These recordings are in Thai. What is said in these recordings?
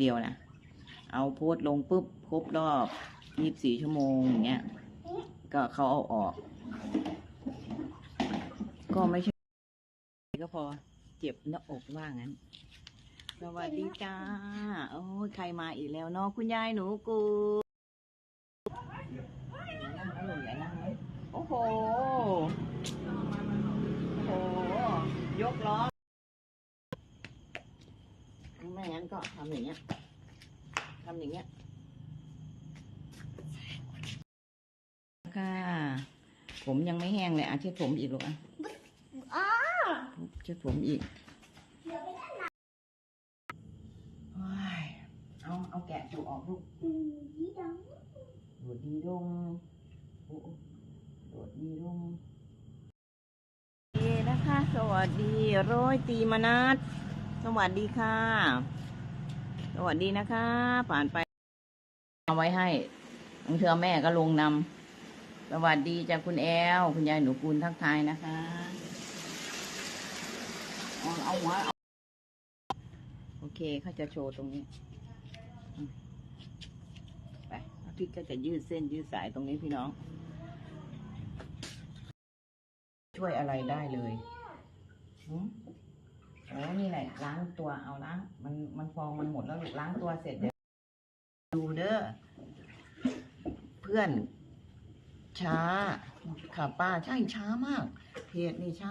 เดียวนะเอาโพสลงปุ๊บครบรอบยี่บสี่ชั่วโมงอย่างเงี้ย ก็เขาเอาออก ก็ไม่ใช่ก็พอเจ็บหน้าอกว่างั้น สวัสดีจ้า โอ้ยใครมาอีกแล้วเนาะคุณยายหนูกูอย่านั่งนะลูกอย่านั่งนะโอ้โห โอ้โห ยกล้อไม่งั้นก็ทำอย่างเงี้ยทำอย่างเงี้ย ค่ะ ผมยังไม่แห้งเลยอะเช็ดผมอีกลูกอะอ๋อเช็ดผมอีกโอ้ยเอาเอาแกะดูออกลูกอืมนี่ดังโดดดีลงโอ้โดดดีลงดีนะคะ สวัสดีโร้อยตีมนัสสวัสดีค่ะ สวัสดีนะคะ ผ่านไปเอาไว้ให้บางเทือแม่ก็ลงนำ สวัสดีจากคุณแอล คุณยายหนูกุลทักทายนะคะเอาเอาหัวโอเคเขาจะโชว์ตรงนี้ ไปพี่ก็จะยืดเส้นยืดสายตรงนี้พี่น้อง ช่วยอะไรได้เลยโอ้นี่แหละล้างตัวเอาล้าง มันมันฟองมันหมดแล้วลูกล้างตัวเสร็จเดี๋ยวดูเด้อเพื่อน ช้า ค่ะป้าใช่ช้ามาก เพจนี่ช้า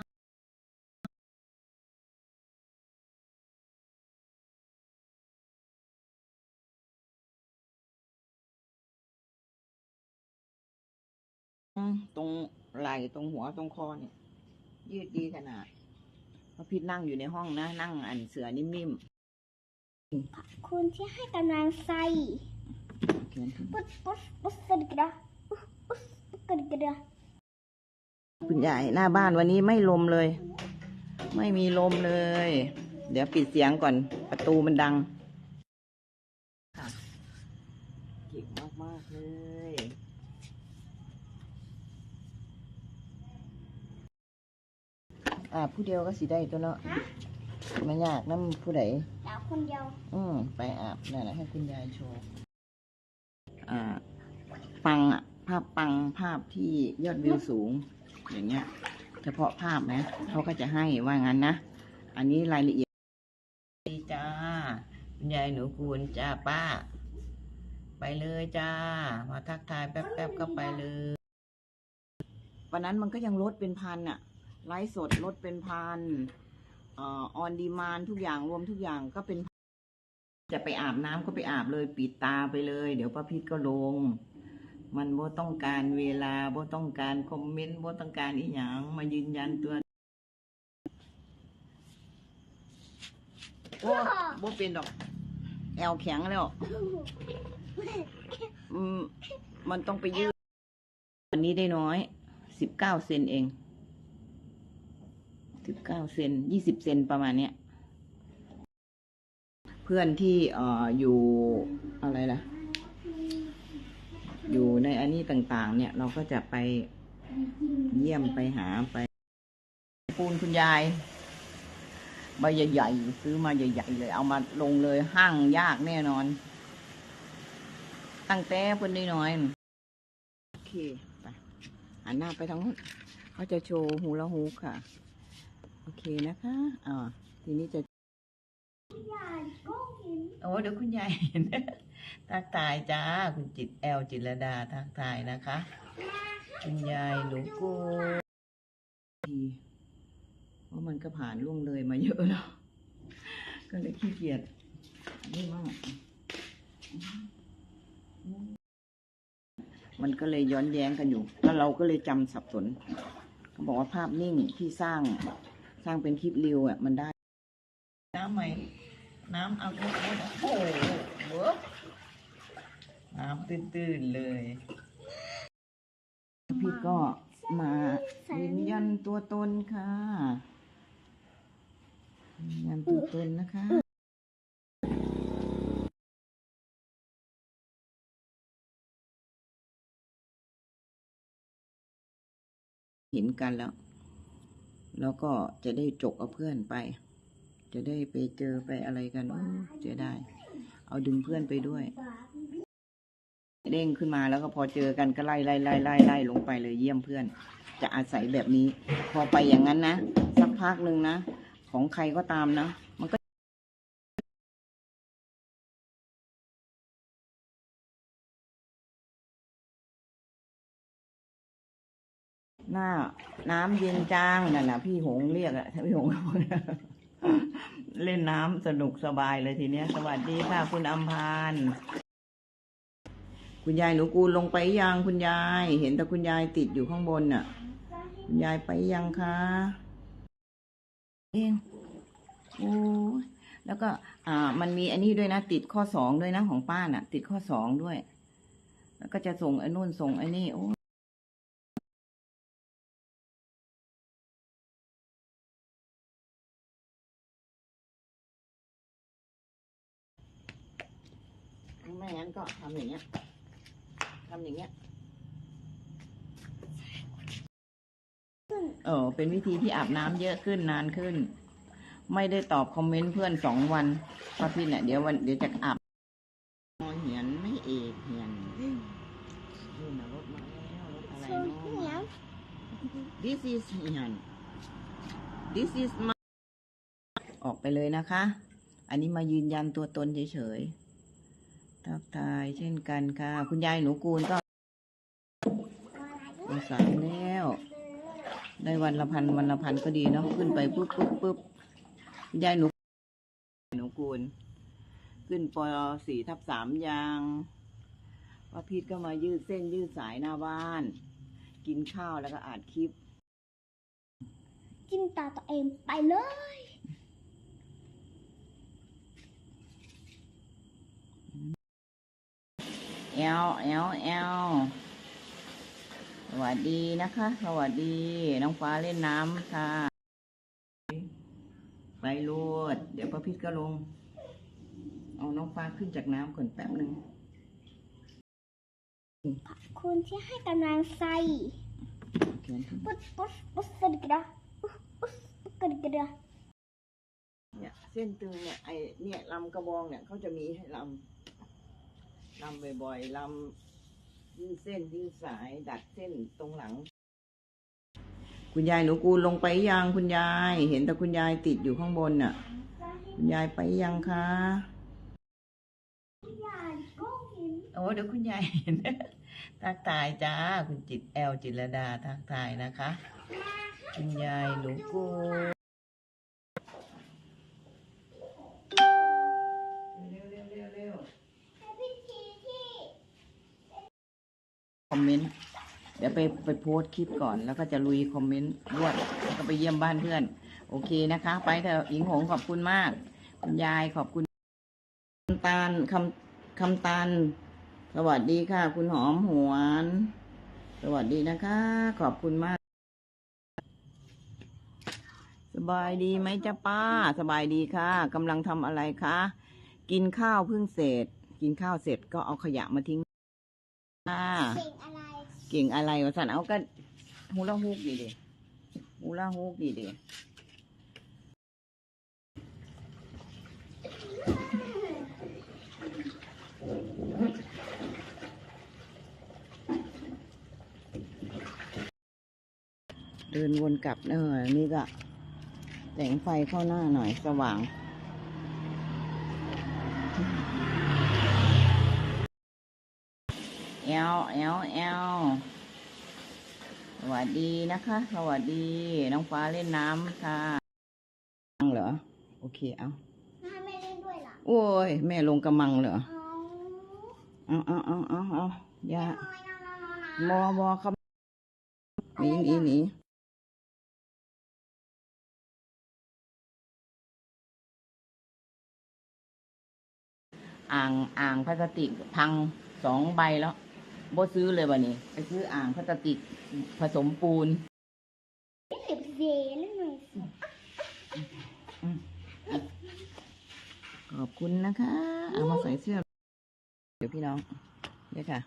อืมตรงไหล่ตรงหัวตรงคอเนี่ย ยืดดีขนาดพระพิษนั่งอยู่ในห้องนะ นั่งอันเสือนิ่มคุณที่ให้กำลังใจๆเขียนขึ้นปุ๊บปุ๊บปุ๊บสนิกระปุ๊บปุ๊บปุ๊บ กระดกระคุณยายหน้าบ้านวันนี้ไม่ลมเลย ไม่มีลมเลย เดี๋ยวปิดเสียงก่อนประตูมันดังค่ะเก่งมากๆเลยอ่าผู้เดียวก็สิได้ตัวเนาะไม่ยากน้ำผู้ใดดาวคนเดียวอืมไปอาบนั่นแหละให้คุณยายโชว์อ่าปังอะ ภาพปังภาพที่ยอดวิวสูง อย่างเงี้ย เฉพาะภาพนะเขาก็จะให้ว่างั้นนะ อันนี้รายละเอียดดีจ้าคุณยายหนูกูลจ้าป้า ไปเลยจ้า มาทักทายแป๊บๆก็ไปเลยวันนั้นมันก็ยังลดเป็นพันอะไลฟ์สดลดเป็นพันออนดีมานทุกอย่างรวมทุกอย่างก็เป็น จะไปอาบน้ำก็ไปอาบเลย ปิดตาไปเลย เดี๋ยวป้าพิษก็ลง มันบ่ต้องการเวลาบ่ต้องการคอมเมนต์บ่ต้องการอีหยังมายืนยันตัวโอ้บ่เป็นดอก แอวแข็งแล้วอืมมันต้องไปยืดวันนี้ได้น้อยสิบเก้าเซนเองสิบเก้าเซนยี่สิบเซนประมาณเนี้ย เพื่อนที่เอ่ออยู่อะไรล่ะ อยู่ในอันนี้ต่างๆ เนี่ยเราก็จะไปเยี่ยมไปหาไป ปูนคุณยายใบใหญ่ๆซื้อมาใหญ่ๆเลย เอามาลงเลยห้างยากแน่นอน ตั้งแต่เพิ่นน้อยๆโอเคไปหันหน้าไปทางนู้นเขาจะโชว์ฮูลาฮูค่ะ โอเคนะคะอ่าทีนี้จะ ยายก็เห็นโอ้เดี๋ยวคุณยายเห็น ทักทายจ้า คุณจิตแอลจิรดาทักทายนะคะคุณยายหนูกูดีว่ามันก็ผ่านล่วงเลยมาเยอะแล้ว ก็เลยขี้เกียจนี่มาก มันก็เลยย้อนแย้งกันอยู่แล้วเราก็เลยจำสับสนเขาบอกว่าภาพนิ่งที่สร้างสร้างเป็นคลิปรีวอะมันได้น้ำใหม่น้ำ เอาโอ้โหโอ้โหเวิร์กน้ำตื้นๆเลย พี่ก็มายืนยันตัวตนค่ะยืนยันตัวตนนะคะเห็นกันแล้ว แล้วก็จะได้จกเอาเพื่อนไป จะได้ไปเจอไปอะไรกันโอ้เสียดายเอาดึงเพื่อนไปด้วย เด้งขึ้นมาแล้วก็พอเจอกันก็ไล่ไล่ไล่ไล่ไล่ลงไปเลยเยี่ยมเพื่อน จะอาศัยแบบนี้ พอไปอย่างนั้นนะสักพักหนึ่งนะของใครก็ตามนะมันก็หน้า น้ำเย็นจังนั่นนะพี่หงเรียกอะพี่หงเขา เล่นน้ำสนุกสบายเลยทีเนี้ย สวัสดีค่ะ คุณอัมพานคุณยายหนูกูลงไปยังคุณยาย เห็นแต่คุณยายติดอยู่ข้างบนน่ะ คุณยายไปยังคะเองโอ้แล้วก็ อ่า มันมีอันนี้ด้วยนะติดข้อสองด้วยนะของป้าน่ะ ติดข้อสองด้วย แล้วก็จะส่งไอ้นู่นส่งไอ้นี่โอ้ ก็ทำอย่างเงี้ยทำอย่างเงี้ยเออเป็นวิธีที่อาบน้ำเยอะขึ้นนานขึ้น ไม่ได้ตอบคอมเมนต์เพื่อนสองวันป้าพี่เนี่ยเดี๋ยววันเดี๋ยวจะอาบนอเหียนไม่เอกเหียนดูนะรถมาแล้วรถอะไรนเนาะ This is เหียน This is my ออกไปเลยนะคะ อันนี้มายืนยันตัวตนเฉยๆ ทักทายเช่นกันค่ะ คุณยายหนูกูลก็มาสามแล้ว ได้วันละพันวันละพันก็ดีเนาะขึ้นไปปุ๊บปุ๊บปุ๊บคุณยายหนูหนูกูล ขึ้นปสี่ทับสามยางว่าพีทก็มายืดเส้นยืดสายหน้าบ้าน กินข้าวแล้วก็อัดคลิปจิ้มตาตัวเองไปเลย แอ ลแอลแอลสวัสดีนะคะ สวัสดี น้องฟ้าเล่นน้ำค่ะ ไปรูด เดี๋ยวพระพิษก็ลง เอาน้องฟ้าขึ้นจากน้ำก่อนแป๊บหนึ่งคุณที่ให้กำลังใจเขียนขึ้นปุ๊บปุ๊บปุ๊บสดิกระปุ๊บปุ๊บปุ๊บกระดิกระเนี่ยเส้นตึงเนี่ยไอเนี่ยลำกระบองเนี่ยเขาจะมีให้ลำ ลำบ่อยๆลำยืดเส้นยืดสาย ดัดเส้นตรงหลัง คุณยายหนูกูลลงไปยังคุณยาย เห็นแต่คุณยายติดอยู่ข้างบนน่ะ คุณยายไปยังคะอย่าก็เห็นโอ้เดี๋ยวคุณยายเห็นทักทายจ้า คุณจิตแอลจิรดาทักทายนะคะ คุณยายหนูกู คอมเมนต์ เดี๋ยวไปไปโพสต์คลิปก่อน แล้วก็จะลุยคอมเมนต์รวดแล้วก็ไปเยี่ยมบ้านเพื่อน โอเคนะคะ ไปเถอะอิงหงขอบคุณมาก คุณยายขอบคุณคำตาลคำคำตาล สวัสดีค่ะ คุณหอมหวน สวัสดีนะคะ ขอบคุณมาก สบายดีไหมจ๊ะป้า สบายดีค่ะกำลังทำอะไรคะกินข้าวเพิ่งเสร็จ กินข้าวเสร็จก็เอาขยะมาทิ้ง ค่ะเสียงอะไรเก่งอะไรวะสันเอาก็ฮูลาฮุกดีดิฮูลาฮุกดีดิเดินวนกลับเออนี่ก็แสงไฟเข้าหน้าหน่อยสว่าง อลแอลแอลสวัสดีนะคะ สวัสดี น้องฟ้าเล่นน้ำค่ะมังเหรอ โอเค เอาแม่ไม่เล่นด้วยเหรอ โอ้ย แม่ลงกระมังเหรอ เอาเอาเอาเอาเอาเอาอย่าน้อยน้อยน้อยน้อยบอบอครับหนีหนีหนีอ่างอ่างพลาสติกพังสองใบแล้ว บ่ซื้อเลยวันนี้ ไปซื้ออ่างพลาสติกผสมปูนเสียบเซเล่นหน่อยสิขอบคุณนะคะ เอามาใส่เสื้อ เดี๋ยวพี่น้องเดี๋ยวค่ะ